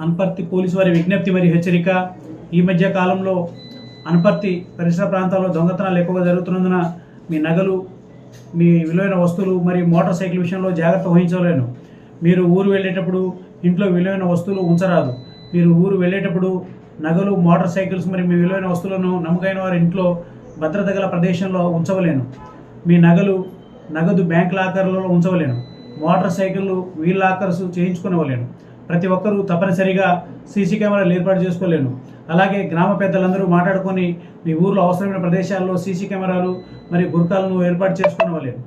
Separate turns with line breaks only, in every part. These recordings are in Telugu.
అనపర్తి పోలీసు వారి విజ్ఞప్తి మరియు హెచ్చరిక. ఈ మధ్య కాలంలో అనపర్తి పరిసర ప్రాంతాల్లో దొంగతనాలు ఎక్కువగా జరుగుతున్నందున మీ నగలు మీ విలువైన వస్తువులు మరియు మోటార్ సైకిల్ విషయంలో జాగ్రత్త వహించలేను. మీరు ఊరు వెళ్ళేటప్పుడు ఇంట్లో విలువైన వస్తువులు ఉంచరాదు. మీరు ఊరు వెళ్ళేటప్పుడు నగలు మోటార్ సైకిల్స్ మరియు మీ విలువైన వస్తువులను నమ్మకైన వారి ఇంట్లో భద్రత గల ప్రదేశంలో ఉంచవలేను. మీ నగలు నగదు బ్యాంక్ లాకర్లలో ఉంచవలేను. మోటార్ సైకిళ్ళు వీల్ లాకర్స్ చేయించుకునవలేను. ప్రతి ఒక్కరూ తప్పనిసరిగా సీసీ కెమెరాలు ఏర్పాటు చేసుకోలేను. అలాగే గ్రామ పెద్దలందరూ మాట్లాడుకొని మీ ఊర్లో అవసరమైన ప్రదేశాల్లో సీసీ కెమెరాలు మరియు గుర్కాలను ఏర్పాటు చేసుకోనవలేను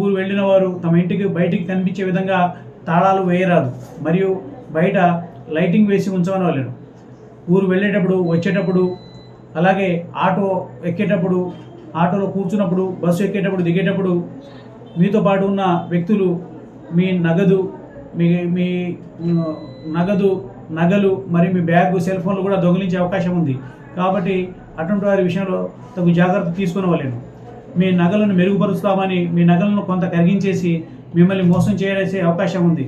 ఊరు వెళ్ళిన వారు తమ ఇంటికి బయటికి కనిపించే విధంగా తాళాలు వేయరాదు. మరియు బయట లైటింగ్ వేసి ఉంచవనవలేను ఊరు వెళ్ళేటప్పుడు వచ్చేటప్పుడు అలాగే ఆటో ఎక్కేటప్పుడు ఆటోలో కూర్చున్నప్పుడు బస్సు ఎక్కేటప్పుడు దిగేటప్పుడు మీతో పాటు ఉన్న వ్యక్తులు మీ నగదు మీ మీ నగదు నగలు మరియు మీ బ్యాగ్ సెల్ ఫోన్లు కూడా దొంగిలించే అవకాశం ఉంది. కాబట్టి అటువంటి వారి విషయంలో తగు జాగ్రత్త తీసుకునవలేను మీ నగలను మెరుగుపరుస్తామని మీ నగలను కొంత కరిగించేసి మిమ్మల్ని మోసం చేయాల్సే అవకాశం ఉంది.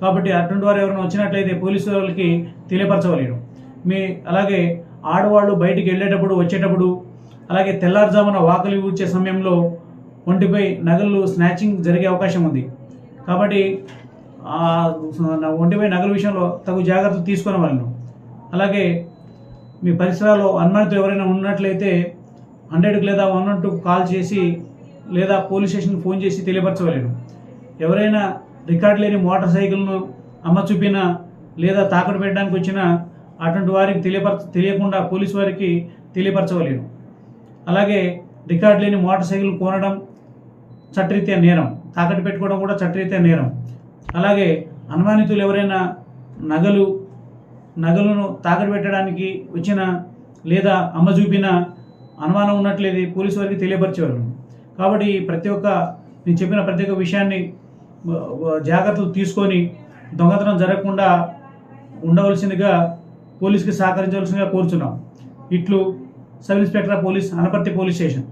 కాబట్టి అటువంటి వారు ఎవరైనా వచ్చినట్లయితే పోలీసు వాళ్ళకి తెలియపరచవలేను. మీ అలాగే ఆడవాళ్ళు బయటికి వెళ్ళేటప్పుడు వచ్చేటప్పుడు అలాగే తెల్లారుజామున వాకలి ఊడ్చే సమయంలో ఒంటిపై నగలు స్నాచింగ్ జరిగే అవకాశం ఉంది. కాబట్టి ఒంటిపై నగల విషయంలో తగు జాగ్రత్త తీసుకునే వాళ్ళను. అలాగే మీ పరిసరాల్లో అన్మనితో ఎవరైనా ఉన్నట్లయితే హండ్రెడ్కి లేదా వన్ వన్ టూకి కాల్ చేసి లేదా పోలీస్ స్టేషన్కి ఫోన్ చేసి తెలియపరచవలేను. ఎవరైనా రికార్డు లేని మోటార్ సైకిల్ను అమ్మ చూపినా లేదా తాకట్టు పెట్టడానికి వచ్చిన అటువంటి వారికి తెలియపరచ తెలియకుండా పోలీసు వారికి తెలియపరచవలేను. అలాగే రికార్డు లేని మోటార్ సైకిల్ కొనడం చట్టరీత్యా నేరం. తాకట్టు పెట్టుకోవడం కూడా చట్టరీత్యా నేరం. అలాగే అనుమానితులు ఎవరైనా నగలు నగలను తాకట్టు పెట్టడానికి వచ్చిన లేదా అమ్మ చూపిన అనుమానం ఉన్నట్లేదు పోలీసు వారికి తెలియపరిచేవారు కాబట్టి ప్రతి ఒక్క నేను చెప్పిన ప్రతి ఒక్క విషయాన్ని జాగ్రత్తలు తీసుకొని దొంగతనం జరగకుండా ఉండవలసిందిగా పోలీస్కి సహకరించవలసిందిగా కోరుచున్నాం. ఇట్లు sub inspector police Anaparthi police station.